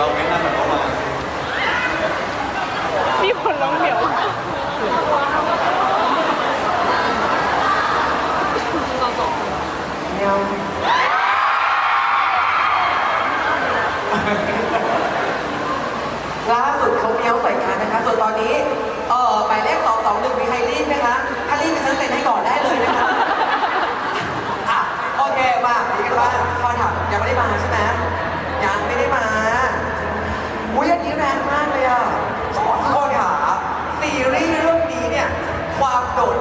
เราไม่น่าแบบเมื่านมีคนร้องเดี๋ยวล่าสุดเขาเมียวใส่กันนะคะ ส่วนตอนนี้ เออหมายเลขสองสองหนึ่งมีไฮรีบไหมคะไฮรีบไปซื้นเซ็นให้ก่อนได้เลยนะคะ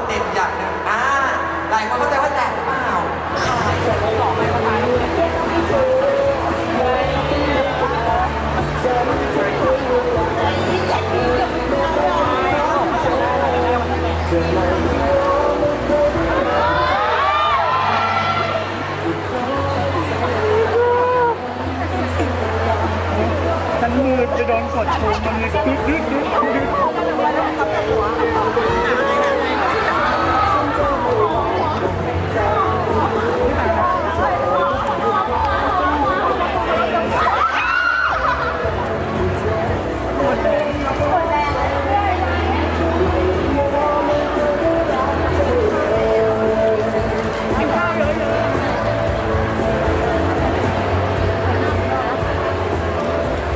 เด่นอย่างนึ่งอ่าหลายคนเข้าใจว่าแหลกหรือเปล่ามันมืดจะโดนกดชมมันเลยดึ๊ดดึ๊ดดึ๊ด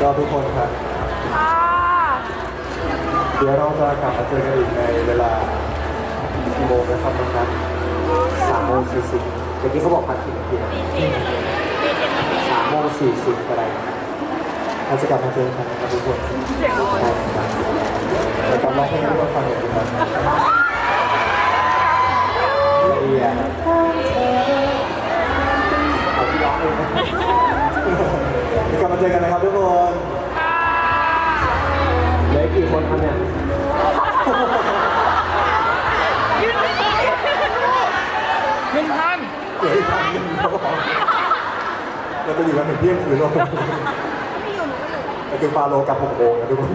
ก็ทุกคนครับเดี๋ยวเราจะกลับมาเจอกันอีกในเวลากี่โมงนะครับน้องนัทสามโมงสี่สิบเมื่อกี้เขาบอกพักกี่นาทีนะสามโมงสี่สิบก็ได้เราจะกลับมาเจอกันนะครับทุกคนครับแต่กลับร้องเพลงให้ทุกคนฟัง กลับมาเจอกันนะครับทุกคนเหลือกี่คนครับเนี่ยหนึ่งพันเหลืออีกพันหนึ่งครับผมเราจะอยู่กันถึงเที่ยงคืนหรอแต่คือฟาโลกลับหกโมงนะทุกคน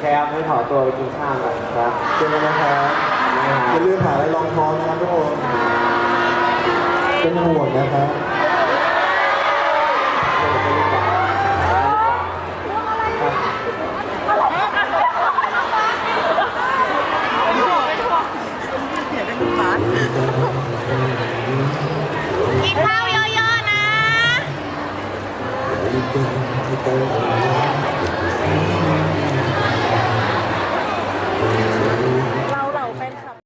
แค่ไม่ขอตัวไปกินข้าวก่อนครับเจอกันนะครับอย่าลืมหาอะไรรองท้องนะครับทุกคนเป็นห่วงนะครับ